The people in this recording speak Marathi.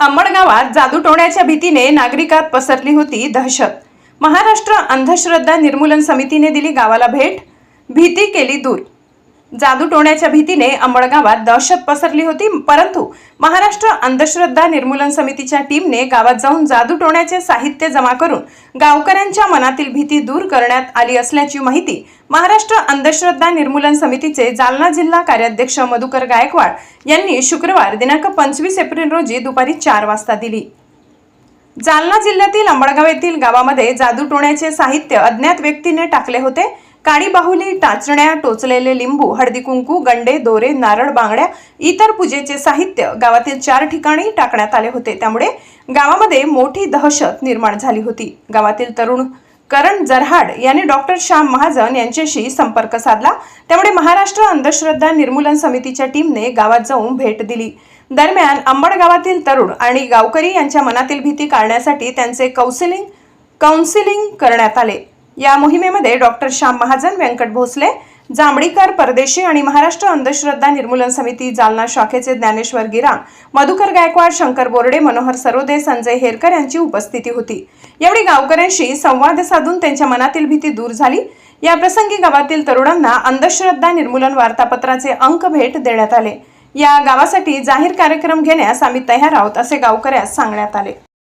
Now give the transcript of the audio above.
अंबड गावात जादूटोण्याच्या भीतीने नागरिकात पसरली होती दहशत. महाराष्ट्र अंधश्रद्धा निर्मूलन समितीने दिली गावाला भेट. भीती केली दूर. जादूटोण्याच्या भीतीने अंबळगावात दहशत पसरली होती परंतु महाराष्ट्र अंधश्रद्धा निर्मूलन समितीच्या टीमने गावात जाऊन जादूटोण्याचे साहित्य जमा करून गावकऱ्यांच्या मनातील भीती दूर करण्यात आली असल्याची माहिती महाराष्ट्र अंधश्रद्धा निर्मूलन समितीचे जालना जिल्हा कार्याध्यक्ष मधुकर गायकवाड यांनी शुक्रवार दिनांक पंचवीस एप्रिल रोजी दुपारी चार वाजता दिली. जालना जिल्ह्यातील अंबडगाव येथील गावामध्ये जादूटोण्याचे साहित्य अज्ञात व्यक्तीने टाकले होते. काळी बाहुली टाचण्या टोचलेले लिंबू हळदी कुंकू गंडे दोरे नारळ बांगड्या इतर पूजेचे साहित्य गावातील चार ठिकाणी टाकण्यात आले होते. त्यामुळे गावामध्ये मोठी दहशत निर्माण झाली होती. गावातील तरुण करण जरहाड यांनी डॉक्टर श्याम महाजन यांच्याशी संपर्क साधला. त्यामुळे महाराष्ट्र अंधश्रद्धा निर्मूलन समितीच्या टीमने गावात जाऊन भेट दिली. दरम्यान अंबड गावातील तरुण आणि गावकरी यांच्या मनातील भीती काढण्यासाठी त्यांचे कौन्सिलिंग काउन्सिलिंग करण्यात आले. या मोहिमेमध्ये डॉक्टर श्याम महाजन व्यंकट भोसले जांभळीकर परदेशी आणि महाराष्ट्र अंधश्रद्धा निर्मूलन समिती जालना शाखेचे ज्ञानेश्वर गिराम मधुकर गायकवाड शंकर बोर्डे मनोहर सरोदे संजय हेरकर यांची उपस्थिती होती. यावेळी गावकऱ्यांशी संवाद साधून त्यांच्या मनातील भीती दूर झाली. या प्रसंगी गावातील तरुणांना अंधश्रद्धा निर्मूलन वार्तापत्राचे अंक भेट देण्यात आले. या गावासाठी जाहीर कार्यक्रम घेण्यास आम्ही तयार आहोत असे गावकऱ्यास सांगण्यात आले.